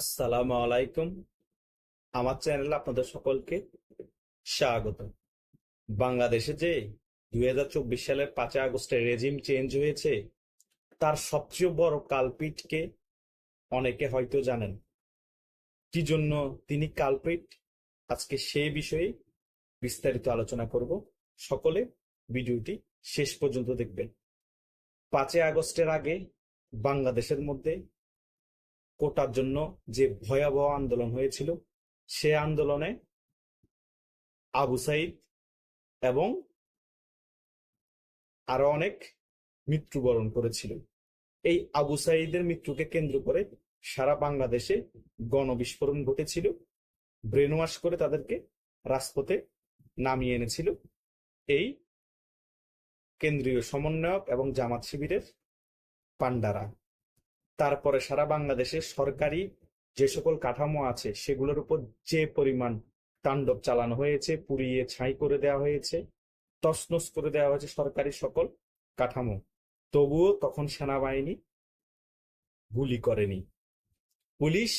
আসসালামু আলাইকুম আমার চ্যানেলে আপনাদের সকলকে স্বাগত। বাংলাদেশে যে দুই হাজার চব্বিশ সালের পাঁচই আগস্টে রেজিম চেঞ্জ হয়েছে, তার সবচেয়ে বড় কালপিটকে অনেকে হয়তো জানেন। কি জন্য তিনি কালপিট? আজকে সেই বিষয়ে বিস্তারিত আলোচনা করব। সকলে ভিডিওটি শেষ পর্যন্ত দেখবেন। পাঁচই আগস্টের আগে বাংলাদেশের মধ্যে কোটার জন্য যে ভয়াবহ আন্দোলন হয়েছিল, সে আন্দোলনে আবু সাইদ এবং আরও অনেক মৃত্যুবরণ করেছিল। এই আবু সাইদের মৃত্যুকে কেন্দ্র করে সারা বাংলাদেশে গণবিস্ফোরণ ঘটেছিল ব্রেন ওয়াশ করে তাদেরকে রাজপথে নামিয়ে এনেছিল। এই কেন্দ্রীয় সমন্বয়ক এবং জামাত শিবিরের পান্ডারা তারপরে সারা বাংলাদেশে সরকারি যে সকল কাঠামো আছে, সেগুলোর উপর যে পরিমাণ তাণ্ডব চালানো হয়েছে, পুড়িয়ে ছাই করে দেওয়া হয়েছে, তছনছ করে দেওয়া হয়েছে সরকারি সকল কাঠামো, তবুও তখন সেনাবাহিনী গুলি করেনি। পুলিশ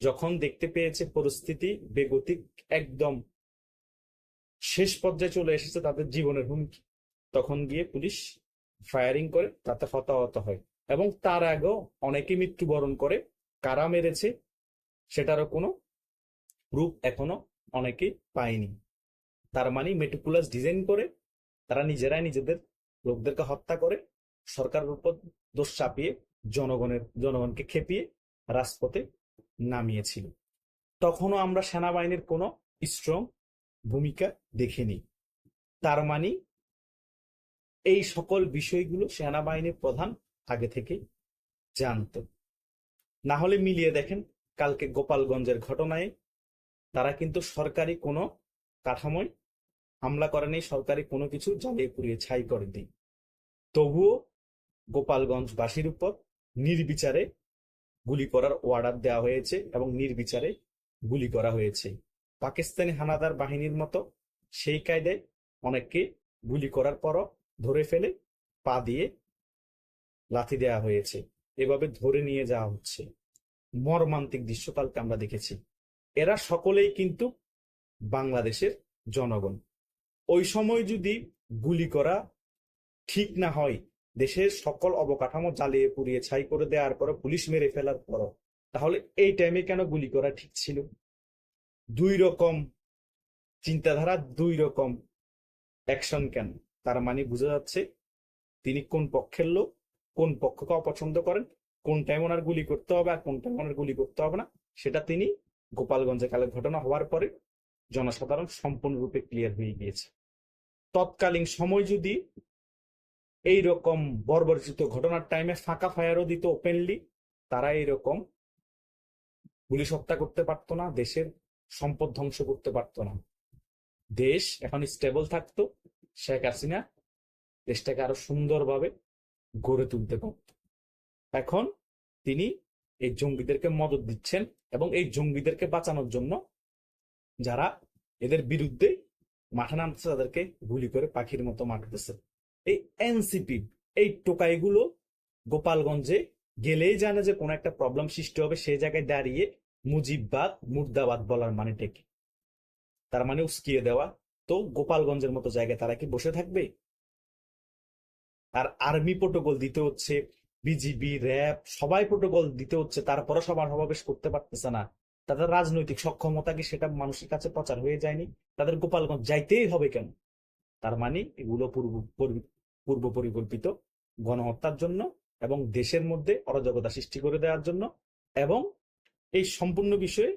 যখন দেখতে পেয়েছে পরিস্থিতি বেগতিক একদম শেষ পর্যায়ে চলে এসেছে তাদের জীবনের হুমকি, তখন গিয়ে পুলিশ ফায়ারিং করে তাতে হতাহত হয়। এবং তার আগেও অনেকে মৃত্যুবরণ করে। কারা মেরেছে, সেটারও কোনো প্রুফ এখনও অনেকে পায়নি। তার মানে মেটিকুলাস ডিজাইন করে, তারা নিজেরাই নিজেদের লোকদেরকে হত্যা করে, সরকারের উপর দোষ চাপিয়ে, জনগণের, জনগণকে খেপিয়ে রাজপথে নামিয়েছিল। তখনও আমরা সেনাবাহিনীর কোনো স্ট্রং ভূমিকা দেখিনি। তার মানে এই সকল বিষয়গুলো সেনাবাহিনীর প্রধান আগে থেকেই জানত। না হলে মিলিয়ে দেখেন, কালকে গোপালগঞ্জের ঘটনায় তারা কিন্তু সরকারি কোনো কাঠামোয় হামলা করেনি সরকারি কোনো কিছু জ্বালিয়ে পুড়িয়ে ছাই করেনি তবুও গোপালগঞ্জবাসীর উপর নির্বিচারে গুলি করার অর্ডার দেওয়া হয়েছে এবং নির্বিচারে গুলি করা হয়েছে। পাকিস্তানি হানাদার বাহিনীর মতো সেই কায়দায় অনেককে গুলি করার পরও ধরে ফেলে, পা দিয়ে লাথি দেওয়া হয়েছে। এভাবে ধরে নিয়ে যাওয়া হচ্ছে। মর্মান্তিক দৃশ্যকালকে আমরা দেখেছি। এরা সকলেই কিন্তু বাংলাদেশের জনগণ। ওই সময় যদি গুলি করা ঠিক না হয়, দেশের সকল অবকাঠামো জ্বালিয়ে পুড়িয়ে ছাই করে দেওয়ার পর পুলিশ মেরে ফেলার পর তাহলে এই টাইমে কেন গুলি করা ঠিক ছিল? দুই রকম চিন্তাধারা, দুই রকম অ্যাকশন কেন? তার মানে বোঝা যাচ্ছে তিনি কোন পক্ষের লোক কোন পক্ষকে অপছন্দ করেন, কোন টাইম ওনার গুলি করতে হবে আর কোন টাইম ওনার গুলি করতে হবে না, সেটা তিনি গোপালগঞ্জে কালের ঘটনা হওয়ার পরে জনসাধারণ সম্পূর্ণরূপে ক্লিয়ার হয়ে গিয়েছে। তৎকালীন সময় যদি এই রকম বর্বরচিত ঘটনার টাইমে ফাঁকা ফায়ারও দিত ওপেনলি তারা এইরকম পুলিশ হত্যা করতে পারতো না, দেশের সম্পদ ধ্বংস করতে পারতো না। দেশ এখন স্টেবল থাকতো, শেখ হাসিনা দেশটাকে আরও সুন্দরভাবে গড়ে তুলতে পারত। এখন তিনি এই জঙ্গিদেরকে মদত দিচ্ছেন এবং এই জঙ্গিদেরকে বাঁচানোর জন্য যারা এদের বিরুদ্ধে মাঠে নামতেছে, তাদেরকে গুলি করে পাখির মতো মারতেছে। এই এনসিপি, এই টোকাইগুলো গোপালগঞ্জে গেলেই জানে যে কোনো একটা প্রবলেম সৃষ্টি হবে, সেই জায়গায় দাঁড়িয়ে মুজিববাদ, মুর্দাবাদ বলার মানে টেকে। তার মানে উস্কিয়ে দেওয়া। তো গোপালগঞ্জের মতো জায়গায় তারা কি বসে থাকবে? আর আর্মি প্রোটোকল দিতে হচ্ছে বিজিবি র্যাব সবাই প্রোটোকল দিতে হচ্ছে তারপরে সবার সমাবেশ করতে পারতেছে না। তাদের রাজনৈতিক সক্ষমতা কি সেটা মানুষের কাছে প্রচার হয়ে যায়নি? তাদের গোপালগঞ্জ যাইতেই হবে কেন? তার মানে এগুলো পূর্ব পূর্ব পরিকল্পিত গণহত্যার জন্য এবং দেশের মধ্যে অরাজকতা সৃষ্টি করে দেওয়ার জন্য এবং এই সম্পূর্ণ বিষয়ে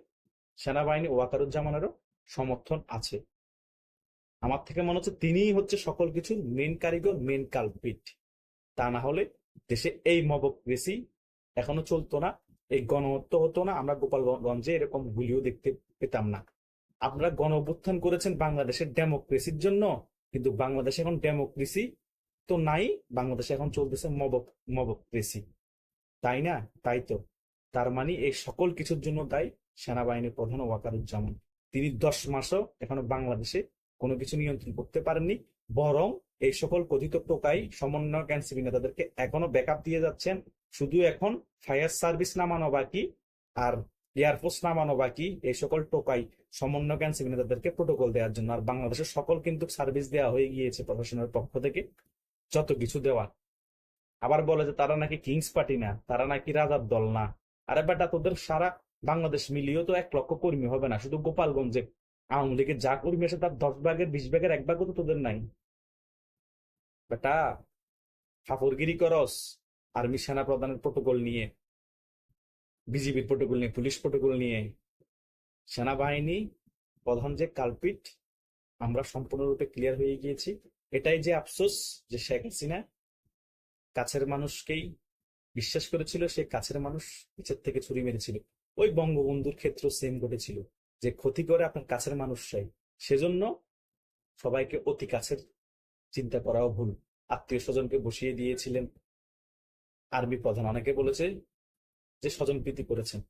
সেনাবাহিনী ওয়াকারুজ্জামানেরও সমর্থন আছে। আমার থেকে মনে হচ্ছে তিনিই হচ্ছে সকল কিছুর মেন কারিগর মেন কালপিট তা না হলে দেশে এই মবক্রেসি এখনও চলতো না, এই গণহত্য হতো না, আমরা গোপালগঞ্জে এরকম গুলিও দেখতে পেতাম না। আপনারা গণ অভ্যুত্থান করেছেন বাংলাদেশের ডেমোক্রেসির জন্য, কিন্তু বাংলাদেশে এখন ডেমোক্রেসি তো নাই, বাংলাদেশে এখন চলতেছে মবক, মবক্রেসি। তাই না? তাই তো। তার মানে এই সকল কিছুর জন্য দায়ী সেনাবাহিনীর প্রধান ওয়াকারুজ্জামান। তিনি দশ মাসও এখনও বাংলাদেশে কোনো কিছু নিয়ন্ত্রণ করতে পারেননি, বরং এই সকল কথিত টোকাই সমন্বয়ক এনসিপি নেতাদেরকে এখনও ব্যাকআপ দিয়ে যাচ্ছেন। শুধু এখন ফায়ার সার্ভিস নামানো বাকি আর এয়ারফোর্স নামানো বাকি, এই সকল টোকাই সমন্বয় ক্যান্সিল তাদেরকে প্রোটোকল দেওয়ার জন্য। আর বাংলাদেশের সকল কিন্তু সার্ভিস দেওয়া হয়ে গিয়েছে প্রশাসনের পক্ষ থেকে, যত কিছু দেওয়া। আবার বলে যে তারা নাকি কিংস পার্টি না, তারা নাকি রাজার দল না। আরে বেটা, তোদের সারা বাংলাদেশ মিলিয়েও তো এক লক্ষ কর্মী হবে না, শুধু গোপালগঞ্জে আওয়ামী লীগের যা কর্মী আছে তার দশ ভাগের বিশ ভাগের এক ভাগও তো তোদের নাই। বেটা, ফাফরগিরি করস, আর্মি সেনা প্রধানের প্রোটোকল নিয়ে, বিজিবির প্রোটোকল নিয়ে, পুলিশ প্রোটোকল নিয়ে, সেনাবাহিনী, প্রধান যে কালপিট আমরা সম্পূর্ণরূপে ক্লিয়ার হয়ে গিয়েছি। এটাই যে আফসোস যে শেখ হাসিনা কাছের মানুষকেই বিশ্বাস করেছিল, সে কাছের মানুষ নিচের থেকে ছুরি মেরেছিল। ওই বঙ্গবন্ধুর ক্ষেত্র সেম ঘটেছিল। যে ক্ষতি করে আপনার কাছের মানুষ চাই, সেজন্য সবাইকে অতি কাছের চিন্তা করাও ভুল। আত্মীয় স্বজনকে বসিয়ে দিয়েছিলেন আর্মি প্রধান। অনেকে বলেছে যে স্বজন প্রীতি করেছেন।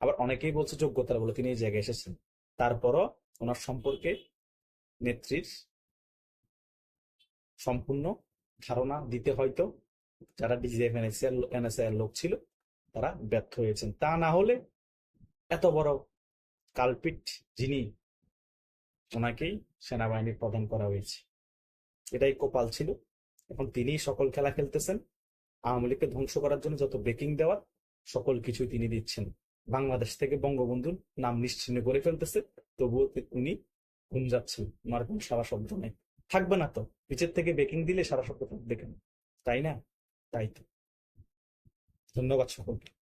আবার অনেকেই বলছে যোগ্যতার বলে তিনি এই জায়গায় এসেছেন। তারপরও ওনার সম্পর্কে নেত্রীর সম্পূর্ণ ধারণা দিতে হয়তো যারা ডিজিএফ এনএসআই লোক ছিল, তারা ব্যর্থ হয়েছেন। তা না হলে এত বড় কালপিট যিনি, ওনাকেই সেনাবাহিনীর প্রদান করা হয়েছে। এটাই কপাল ছিল। এখন তিনি সকল খেলা খেলতেছেন। আওয়ামী লীগকে ধ্বংস করার জন্য যত ব্রেকিং দেওয়ার, সকল কিছু তিনি দিচ্ছেন। বাংলাদেশ থেকে বঙ্গবন্ধুর নাম নিশ্চিহ্ন করে ফেলতেছে। তবুও উনি ঘুম যাচ্ছেন ওনার কোন সারা শব্দ নেই। থাকবে না তো? নিচের থেকে বেকিং দিলে সারা শব্দ থাকবে কেন? তাই না? তাই তো। ধন্যবাদ সকলকে।